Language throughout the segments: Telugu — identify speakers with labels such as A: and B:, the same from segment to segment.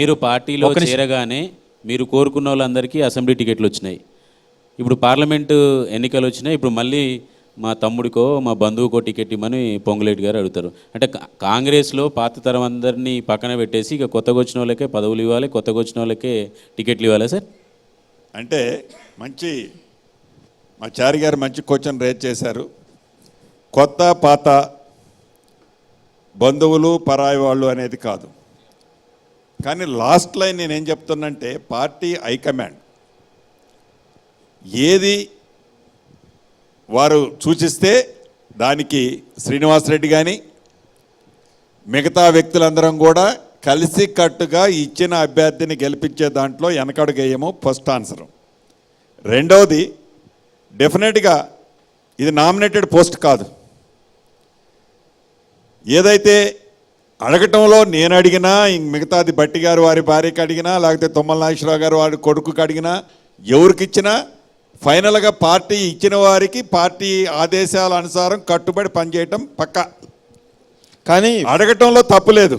A: మీరు పార్టీలో. చేరగానే మీరు కోరుకున్న వాళ్ళందరికీ అసెంబ్లీ టికెట్లు వచ్చినాయి. ఇప్పుడు పార్లమెంటు ఎన్నికలు వచ్చినాయి. ఇప్పుడు మళ్ళీ మా తమ్ముడికో మా బంధువుకో టికెట్ ఇమ్మని పొంగులేటి గారు అడుగుతారు. అంటే కాంగ్రెస్లో పాత తరం అందరినీ పక్కన పెట్టేసి ఇక కొత్తగా వచ్చిన వాళ్ళకే పదవులు ఇవ్వాలి కొత్తగా వచ్చిన వాళ్ళకే టికెట్లు ఇవ్వాలా సార్?
B: అంటే మంచి మా చారి గారు మంచి క్వశ్చన్ రేజ్ చేశారు. కొత్త పాత బంధువులు పరాయి వాళ్ళు అనేది కాదు. కానీ లాస్ట్ లైన్ నేనేం చెప్తున్నంటే పార్టీ హైకమాండ్ ఏది వారు సూచిస్తే దానికి శ్రీనివాసరెడ్డి కానీ మిగతా వ్యక్తులందరం కూడా కలిసి కట్టుగా ఇచ్చిన అభ్యర్థిని గెలిపించే దాంట్లో వెనకడుగేయము ఫస్ట్ ఆన్సర్. రెండవది డెఫినెట్గా ఇది నామినేటెడ్ పోస్ట్ కాదు. ఏదైతే అడగటంలో నేను అడిగినా ఇంక మిగతాది బట్టి గారు వారి భార్యకి అడిగినా లేకపోతే తుమ్మల నాగేశ్వరరావు గారు వారి కొడుకుకి అడిగినా ఎవరికి ఇచ్చినా ఫైనల్గా పార్టీ ఇచ్చిన వారికి పార్టీ ఆదేశాల అనుసారం కట్టుబడి పనిచేయటం పక్కా
C: కానీ
B: అడగటంలో తప్పు లేదు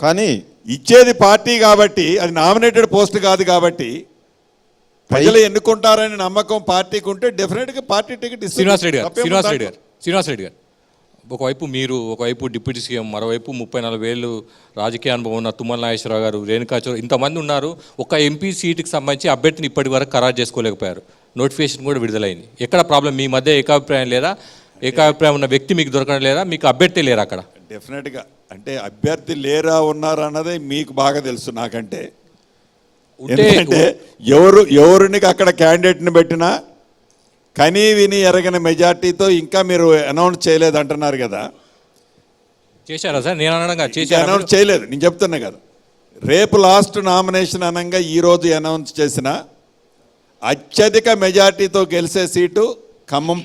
C: కానీ
B: ఇచ్చేది పార్టీ కాబట్టి అది నామినేటెడ్ పోస్ట్ కాదు కాబట్టి ప్రజలు ఎన్నుకుంటారని నమ్మకం పార్టీకి ఉంటే డెఫినెట్గా పార్టీ టికెట్.
D: శ్రీనివాస్ రెడ్డి గారు
B: తప్పేముంది
D: శ్రీనివాస్ రెడ్డి
B: దాంట్లో?
D: గారు శ్రీనివాస్ రెడ్డి గారు ఒకవైపు మీరు ఒకవైపు డిప్యూటీ సీఎం మరోవైపు ముప్పై నాలుగు వేలు రాజకీయ అనుభవం ఉన్న తుమ్మల నాగేశ్వరరావు గారు రేణుకా చౌదరి ఇంతమంది ఉన్నారు. ఒక ఎంపీ సీటుకి సంబంధించి అభ్యర్థిని ఇప్పటి వరకు ఖరారు చేసుకోలేకపోయారు. నోటిఫికేషన్ కూడా విడుదలైంది. ఎక్కడ ప్రాబ్లం? మీ మధ్య ఏకాభిప్రాయం లేదా? ఏకాభిప్రాయం ఉన్న వ్యక్తి మీకు దొరకడం లేదా? మీకు అభ్యర్థి లేరా అక్కడ?
B: డెఫినెట్గా. అంటే అభ్యర్థి లేరా ఉన్నారా అన్నదే మీకు బాగా తెలుసు నాకంటే. ఎందుకంటే ఎవరు ఎవరిని అక్కడ క్యాండిడేట్ని పెట్టినా కనీ విని ఎరగని మెజార్టీతో ఇంకా మీరు అనౌన్స్ చేయలేదు అంటున్నారు కదా.
D: చేశారా సార్? నేను చేశారా?
B: అనౌన్స్ చేయలేదు. నేను చెప్తున్నా కదా. రేపు లాస్ట్ నామినేషన్ అనగా ఈ రోజు అనౌన్స్ చేసిన అత్యధిక మెజార్టీతో గెలిచే సీటు ఖమ్మం